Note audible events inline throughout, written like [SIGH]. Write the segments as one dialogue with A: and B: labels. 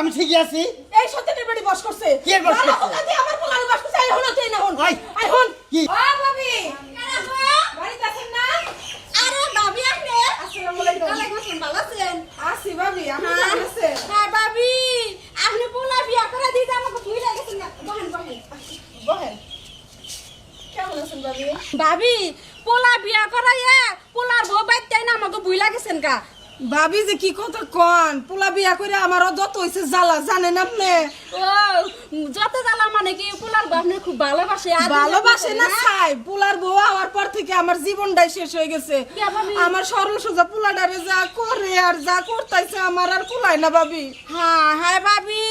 A: আমি ঠিকই আছি।
B: এই সত্যের বাড়ি বস করছে।
A: কে বস করছে?
B: আমার পোলার বস করছে। হন তুই না হন।
A: আই।
B: আই হন।
A: কি?
B: ও ভাবি। বাড়িতে আছেন না?
C: আরে ভাবি আপনি?
B: আসসালামু আলাইকুম।
C: ওয়ালাইকুম আসসালাম ভালো আছেন?
B: আসি ভাবি আপনি
C: হ্যাঁ।
B: কেমন আছেন?
C: হ্যাঁ ভাবি আপনি পোলা বিয়া করে দিতে আমাকে ভুলে গেছেন না। বহেন বহেন।
B: বহেন। কেমন আছেন ভাবি?
C: ভাবি পোলা বিয়া করাইয়া পোলার বউ বাইতে না আমাকে ভুলে গেছেন গা।
B: ভাবি যে কি কথা কন? পোলা বিয়া করে আমারও যত হইছে জ্বালা জানেন আপনি?
C: ও যত জ্বালা মানে কি পোলার বাপনে খুব ভালোবাসে?
B: ভালোবাসে না চাই। পোলার বউ হওয়ার পর থেকে আমার জীবনটাই শেষ হয়ে গেছে? আমার সরল সোজা পোলাডারে যা করে আর যা করতেছে আমার আর পোলাই না ভাবি।
C: হ্যাঁ হ্যাঁ ভাবি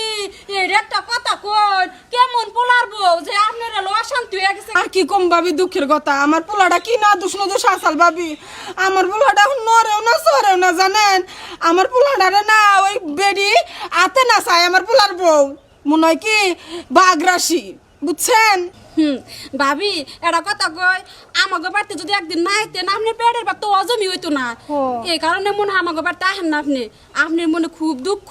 C: এর একটা কথা কই কেমন পোলার বউ যে আপনার হলো অশান্তি হয়ে গেছে
B: আর কি কম ভাবি দুঃখের কথা? আমার পোলাটা কি না দুষ্ণ দোষ আসাল ভাবি? আমার পোলাটা নরেও না সরেও না জানেন? আমার পোলাটারে না ওই বেডি আতে না চায় আমার পোলার বউ। মনে হয় কি বাগরাশি বুঝছেন?
C: হুম ভাবি এটা কথা কই আমাকে বাড়িতে যদি একদিন না আইতেন আপনি পেটের বা তো অজমি হইতো না। এই কারণে মনে হয় আমাকে বাড়িতে আহেন না আপনি। আপনার মনে খুব দুঃখ।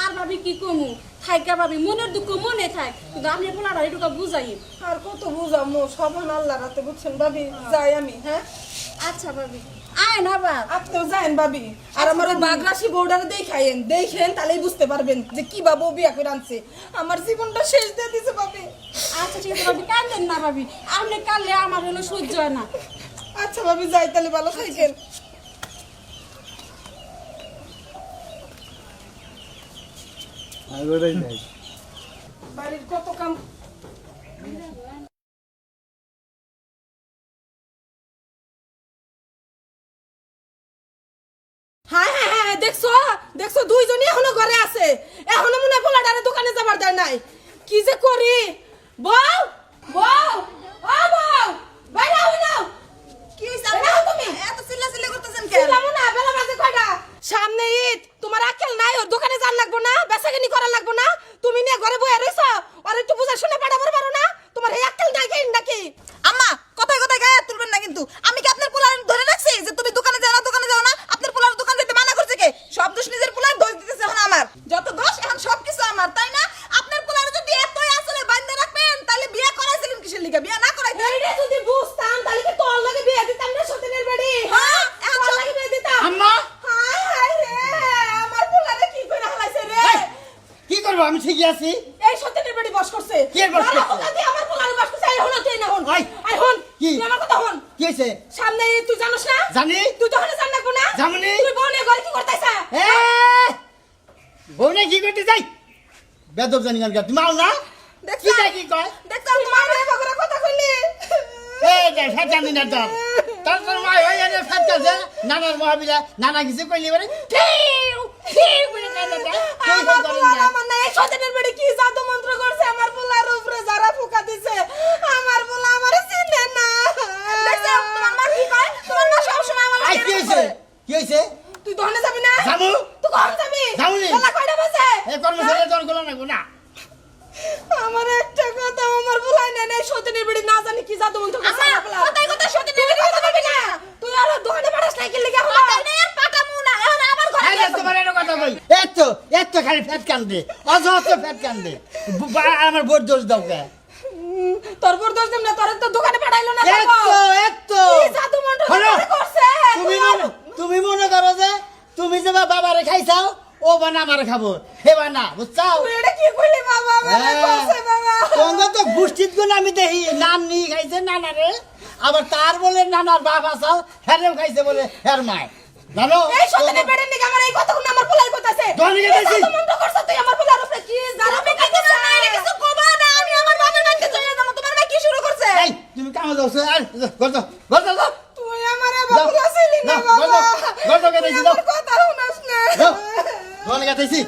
C: আর ভাবি কি কমু? থাইকা ভাবি মনের দুঃখ মনে থাক কিন্তু আপনি পোলার এটুকু বুঝাই
B: আর কত বুঝামো সবান আল্লাহ রাতে বুঝছেন ভাবি? যাই আমি হ্যাঁ?
C: আচ্ছা ভাবি আয় না বা
B: আপনিও যায়েন ভাবি আর আমার ওই বাগরাশি বউডারে দেখাইন দেখেন তাহলেই বুঝতে পারবেন যে কি বা বউ বিয়া করে আনছে। আমার জীবনটা শেষ দিয়ে দিছে ভাবি।
C: আচ্ছা ঠিক আছে ভাবি কান্দেন না ভাবি। আপনি কানলে আমার হলো সহ্য হয় না।
B: আচ্ছা ভাবি যাই তাহলে ভালো থাকেন।
A: আমি ওটাই যাই।
B: বাড়ির কত কাম? দেখছ? দেখছ দুইজনই এখনও ঘরে আছে। এখনও মনে হয় পোলাটারে দোকানে যাবার দেয় নাই। কি যে করি? বউ বউ ও বউ বাইরে হই নাও কি হইছে তুমি।
C: এত চিল্লা চিল্লা করতেছেন
B: চিল্লামো না বেলা বাজে কয়টা সামনে ঈদ তোমার আকেল নাই ওর দোকানে যান লাগবো না বেচাকেনি করা লাগবো না তুমি নিয়ে ঘরে বয়ে রইছো আর একটু বুঝা শুনে পাঠাবার পারো না তোমার এই আকেল নাই কেন নাকি
D: আম্মা কথায় কথায় গায়ে হাত তুলবেন না কিন্তু আমি কি আপনার পোলার ধরে রাখছি যে তুমি দোকানে যাও না দোকানে যাও না আপনার পোলার দোকান যেতে মানা করছে কে সব দোষ নিজের পোলার দোষ দিতেছে এখন আমার যত দোষ এখন সব কিছু আমার তাই না আপনার পোলার যদি এতই আসলে বান্ধে রাখবেন তাহলে বিয়ে করাইছিলেন কিসের লিগে বিয়ে না করাইতেন
B: এইটা যদি বুঝতাম তাহলে কি তোর লাগে বিয়ে দিতাম না সতীনের বাড়ি
D: হ্যাঁ, এখন
B: তোর
D: সব-
B: লাগে বিয়ে দিতাম
A: আম্মা
B: হায় হায় রে আমার পোলারে কি করে হালাইছে রে
A: এই, কি করব? আমি ঠিকই আছি।
B: এই সতীনের বাড়ি বস করছে।
A: কে বস
B: না, না,
A: করছে?
B: আমার পোলারে বস করছে আই হন তুই না হন।
A: আই।
B: আই হন।
A: কি?
B: তুই আমার কথা হন।
A: কি হয়েছে?
B: সামনে তুই জানোস না?
A: জানি।
B: তুই তো ওখানে জান লাগবো না
A: জামনি।
B: তুই বোনে ঘরে কি করতেছ?
A: এ, বউনে কি করতে যাই? বেদব জানি গান তুমি আও না? কি যাই কি কয়?
B: দেখতাম তোমার রে বগরা কথা কইলি।
A: এই যে জানি না তোর তোর তোর মা হয়ে গেছে ফেট কাছে নানার মহাবিলা নানা কিছু কইলি বলে টিউ করে কাঁদে দেয় তুই
B: আমার পোলার আমার না এই সতীনের বাড়ি কি জাদু মন্ত্র করছে? আমার পোলার উপরে যারা ফুকা দিছে আমার পোলা আমারে চিনে না।
D: দেখছ তোমার মা কি কয়? তোমার মা সব সময় আমার
A: কি হয়েছে? কি হয়েছে?
B: তুই দহনে যাবি না?
A: যাব?
B: তুই কখন যাবি?
A: যাবনি।
B: বেলা কয়টা বাজে?
A: এই কর্মচারী তোরগুলো না না।
B: আমার একটা কথা আমার পোলাই না এই সতীনের বাড়ি না জানি কি জাদু মন্ত্র করছে আমার পোলা
D: কথা বলবি না।
B: তুই আর দোকানে পাঠাস না কি লিখে হলো
D: কথায় নেই আর পাঠামু না এখন আবার ঘরে
A: এই যে
D: যাব।
A: তোমার একটা কথা কই এত এত খালি ফ্যাট কান্দে অযথ ফ্যাট কান্দে। আমার বোর দোষ দাও কে?
B: তোর দোষ দিম না তোর তো দোকানে পাঠাইলো না
A: এত
B: দেখো।
A: এত
B: কি জাদু মন্ত্র
A: হলো?
B: করছে?
A: তুমি মনে তুমি মনে করো যে তুমি যে বাবারে খাইছাও ও বানা আমারে খাব। হে বানা বুঝছাও?
B: তুই এটা কি কইলি বাবা?
A: হ্যাঁ।
B: বাবা।
A: তোমরা তো গোষ্ঠীর গুণ আমি দেখি নাম নিয়ে খাইছে নানারে। আবার তার বলে নানার বাপ আসাও হ্যারেও খাইছে বলে হ্যার মায়। জানো
B: এই সতীনের বেড়ের নিকে আমার এই কথাগুলো আমার পোলাই কইতাছে
A: দোকানে গেছি।
B: মন্ত্র করছে তুই আমার পোলার উপরে কি জাদু
D: তুমি কি তোমার মায়ের কিছু কবা না আমি আমার বাবার বাড়িতে চলে যাব তোমার মা কি শুরু করছে?
A: এই তুমি কামে যাও আর গর্দ গর্দ যাও
B: তুই আমার
A: যাও,
B: ছিলি না বাবা।
A: গর্দ কে দিয়েছি, যাও।
B: কথা শুনাস না।
A: যাও দোকানে গেছি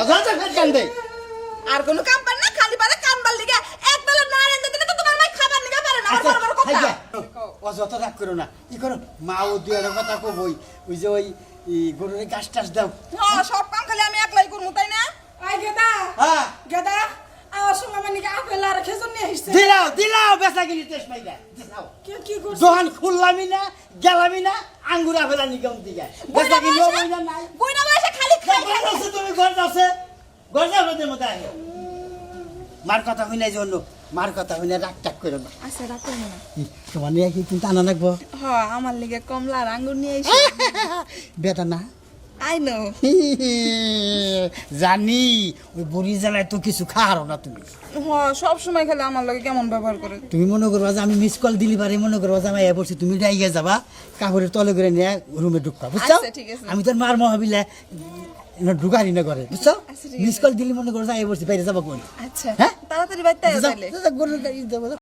A: অযথ ফ্যাট কান্দে
D: আর কোনো কাম পার না খালি পারে কাম বার লিগে এক বেলা না রেন্দে দিলে তো তোমার মা খাবার নিগা পারে না আমার বড় বড় কথা।
A: আচ্ছা, অযথা রাগ করো না। কি করো মা ও দুই একটা কথা কবই ওই যে ওই ই, গরুরে গাছ টাছ দাও।
D: সব কাম খালি আমি একলাই করব তাই না?
B: আই গেদা।
A: হ্যাঁ।
B: গেদা আমার সঙ্গে আমার নিকে আপেল আর খেজুর নিয়ে আসছে।
A: দিলাও দিলাও বেচা কিনি তেস মাইরা দিলাও।
B: কি কি করছিস
A: দোকান খুললামই না গেলামই না আঙ্গুরা ফেলা নিগম দিকে বেচা কিনি না নাই।
D: বুইনা বয়সে খালি খাই
A: ঘর তুমি ঘর আছে গজা মধ্যে মধ্যে আয়। মার কথা হই নাই জন্য মার কথা হই না রাগ টাক করে না
D: আচ্ছা রাগ করে
A: না। তোমার নিয়ে কি কিন্তু আনা রাখব
D: হ্যাঁ আমার লিগে কমলা আঙ্গুর নিয়ে এসে। [LAUGHS]
A: বেটা না।
D: আই নো [LAUGHS]
A: জানি ওই বড়ি জ্বালায় তো কিছু খাওয়ারও না তুমি।
D: হ সব সময় খেলে আমার লগে কেমন ব্যবহার করে।
A: তুমি মনে করবা যে আমি মিস কল দিলি পারে মনে করবা যে আমি এ বসে তুমি ডাইগে যাবা কাপড়ের তলে করে নিয়ে রুমে ঢুকবা বুঝছ?
D: আচ্ছা।
A: আমি তোর মার মহাবিলে ঢুকারি না করে বুঝছ?
D: আচ্ছা,
A: মিস কল দিলি মনে করো যে এ বসে বাইরে যাবা কোন?
D: আচ্ছা
A: হ্যাঁ?
D: তাড়াতাড়ি
A: যাব, যাও।